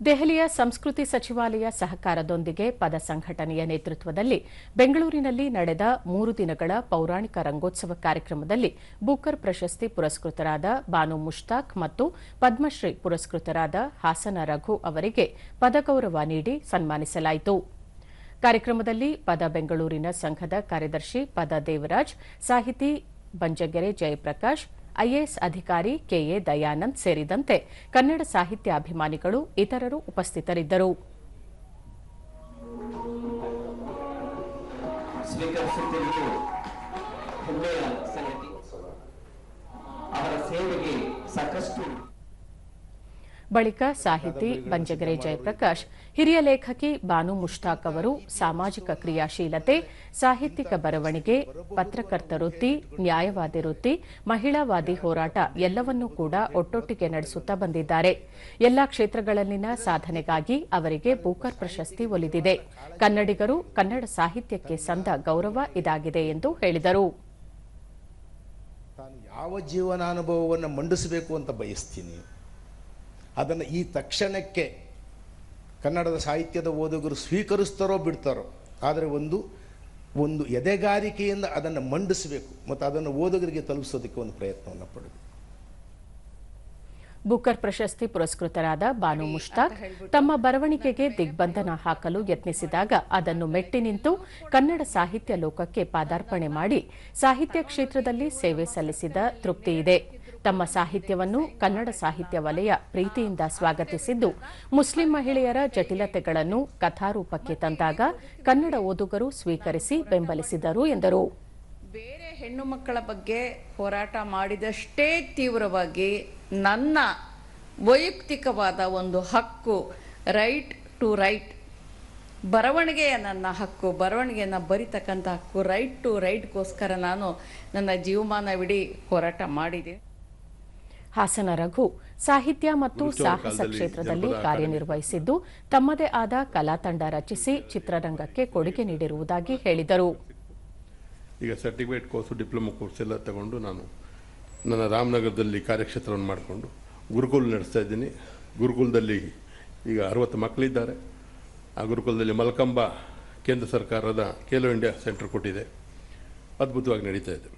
ದೆಹಲಿಯ ಸಂಸ್ಕೃತಿ ಸಚಿವಾಲಯ ಸಹಕಾರದೊಂದಿಗೆ ಪದ ಸಂಘಟನೆಯ ನೇತೃತ್ವದಲ್ಲಿ ಬೆಂಗಳೂರಿನಲ್ಲಿ ನಡೆದ ಮೂರು ದಿನಗಳ ಪೌರಾಣಿಕ ರಂಗೋತ್ಸವ ಕಾರ್ಯಕ್ರಮದಲ್ಲಿ ಬೂಕರ್ ಪ್ರಶಸ್ತಿ ಪುರಸ್ಕೃತರಾದ ಬಾನು ಮುಷ್ತಾಕ್ ಮತ್ತು ಪದ್ಮಶ್ರೀ ಪುರಸ್ಕೃತರಾದ ಹಾಸನ ರಘು ಅವರಿಗೆ ಪದಗೌರವ ನೀಡಿ ಸನ್ಮಾನಿಸಲಾಯಿತು. ಕಾರ್ಯಕ್ರಮದಲ್ಲಿ ಪದ ಬೆಂಗಳೂರಿನ ಸಂಘದ ಕಾರ್ಯದರ್ಶಿ ಪದ ದೇವರಾಜ್, ಸಾಹಿತಿ ಬಂಜಗೆರೆ ಜಯಪ್ರಕಾಶ್ ಐಎಎಸ್ ಅಧಿಕಾರಿ ಕೆಎ ದಯಾನಂದ್ ಸೇರಿದಂತೆ ಕನ್ನಡ ಸಾಹಿತ್ಯ ಅಭಿಮಾನಿಗಳು ಇತರರು ಉಪಸ್ಥಿತರಿದ್ದರು. ಅವರ ಸೇವೆಗೆ ಸಾಕಷ್ಟು ಬಳಿಕ ಸಾಹಿತಿ ಬಂಜಗರೆ ಜಯಪ್ರಕಾಶ್, ಹಿರಿಯ ಲೇಖಕಿ ಬಾನು ಮುಷ್ತಾಕ್ ಅವರು ಸಾಮಾಜಿಕ ಕ್ರಿಯಾಶೀಲತೆ, ಸಾಹಿತ್ಯಿಕ ಬರವಣಿಗೆ, ಪತ್ರಕರ್ತ ವೃತ್ತಿ, ನ್ಯಾಯವಾದಿ ವೃತ್ತಿ, ಮಹಿಳಾವಾದಿ ಹೋರಾಟ ಎಲ್ಲವನ್ನೂ ಕೂಡ ಒಟ್ಟೊಟ್ಟಿಗೆ ನಡೆಸುತ್ತಾ ಬಂದಿದ್ದಾರೆ. ಎಲ್ಲಾ ಕ್ಷೇತ್ರಗಳಲ್ಲಿನ ಸಾಧನೆಗಾಗಿ ಅವರಿಗೆ ಬೂಕರ್ ಪ್ರಶಸ್ತಿ ಒಲಿದಿದೆ. ಕನ್ನಡಿಗರು ಕನ್ನಡ ಸಾಹಿತ್ಯಕ್ಕೆ ಸಂದ ಗೌರವ ಇದಾಗಿದೆ ಎಂದು ಹೇಳಿದರು. ಯಾವ ಜೀವನಾನುಭವವನ್ನು ಮಂಡಿಸಬೇಕು ಅಂತ ಬಯಸ್ತೀನಿ. ಅದನ್ನು ಈ ತಕ್ಷಣಕ್ಕೆ ಕನ್ನಡದ ಸಾಹಿತ್ಯದ ಓದುಗರು ಸ್ವೀಕರಿಸ್ತಾರೋ ಬಿಡ್ತಾರೋ ಆದರೆ ಒಂದು ಒಂದು ಎದೆಗಾರಿಕೆಯಿಂದ ಅದನ್ನು ಮಂಡಿಸಬೇಕು ಮತ್ತು ಅದನ್ನು ಓದುಗರಿಗೆ ತಲುಪಿಸೋದಕ್ಕೆ ಒಂದು ಪ್ರಯತ್ನವನ್ನು ಪಡಬೇಕು. ಬುಕರ್ ಪ್ರಶಸ್ತಿ ಪುರಸ್ಕೃತರಾದ ಬಾನು ಮುಷ್ತಾಕ್ ತಮ್ಮ ಬರವಣಿಗೆಗೆ ದಿಗ್ಬಂಧನ ಹಾಕಲು ಯತ್ನಿಸಿದಾಗ ಅದನ್ನು ಮೆಟ್ಟಿ ನಿಂತು ಕನ್ನಡ ಸಾಹಿತ್ಯ ಲೋಕಕ್ಕೆ ಪಾದಾರ್ಪಣೆ ಮಾಡಿ ಸಾಹಿತ್ಯ ಕ್ಷೇತ್ರದಲ್ಲಿ ಸೇವೆ ಸಲ್ಲಿಸಿದ ತೃಪ್ತಿ ಇದೆ. ತಮ್ಮ ಸಾಹಿತ್ಯವನ್ನು ಕನ್ನಡ ಸಾಹಿತ್ಯ ವಲಯ ಪ್ರೀತಿಯಿಂದ ಸ್ವಾಗತಿಸಿದ್ದು, ಮುಸ್ಲಿಂ ಮಹಿಳೆಯರ ಜಟಿಲತೆಗಳನ್ನು ಕಥಾರೂಪಕ್ಕೆ ತಂದಾಗ ಕನ್ನಡ ಓದುಗರು ಸ್ವೀಕರಿಸಿ ಬೆಂಬಲಿಸಿದರು ಎಂದರು. ಬೇರೆ ಹೆಣ್ಣು ಮಕ್ಕಳ ಬಗ್ಗೆ ಹೋರಾಟ ಮಾಡಿದಷ್ಟೇ ತೀವ್ರವಾಗಿ ನನ್ನ ವೈಯಕ್ತಿಕವಾದ ಒಂದು ಹಕ್ಕು ರೈಟ್ ಟು ರೈಟ್ ಬರವಣಿಗೆಯ ನನ್ನ ಹಕ್ಕು, ಬರವಣಿಗೆಯನ್ನು ಬರಿತಕ್ಕಂಥ ಹಕ್ಕು ರೈಟ್ ಟು ರೈಟ್ಗೋಸ್ಕರ ನಾನು ನನ್ನ ಜೀವಮಾನವಿಡೀ ಹೋರಾಟ ಮಾಡಿದೆ. ಹಾಸನ ರಘು ಸಾಹಿತ್ಯ ಮತ್ತು ಸಾಹಸ ಕ್ಷೇತ್ರದಲ್ಲಿ ಕಾರ್ಯನಿರ್ವಹಿಸಿದ್ದು ತಮ್ಮದೇ ಆದ ಕಲಾತಂಡ ರಚಿಸಿ ಚಿತ್ರರಂಗಕ್ಕೆ ಕೊಡುಗೆ ನೀಡಿರುವುದಾಗಿ ಹೇಳಿದರು. ಈಗ ಸರ್ಟಿಫಿಕೇಟ್ ಕೋರ್ಸ್ ಡಿಪ್ಲೊಮಾ ಕೋರ್ಸ್ ಎಲ್ಲ ತಗೊಂಡು ನಾನು ನನ್ನ ರಾಮನಗರದಲ್ಲಿ ಕಾರ್ಯಕ್ಷೇತ್ರವನ್ನು ಮಾಡಿಕೊಂಡು ಗುರುಕುಲ್ ನಡೆಸ್ತಾ ಇದ್ದೀನಿ. ಗುರುಕುಲದಲ್ಲಿ ಈಗ ಅರವತ್ತು ಮಕ್ಕಳಿದ್ದಾರೆ. ಆ ಗುರುಕುಲದಲ್ಲಿ ಮಲ್ಕಂಬ ಕೇಂದ್ರ ಸರ್ಕಾರದ ಖೇಲೋ ಇಂಡಿಯಾ ಸೆಂಟರ್ ಕೊಟ್ಟಿದೆ. ಅದ್ಭುತವಾಗಿ ನಡೀತಾ ಇದೆ.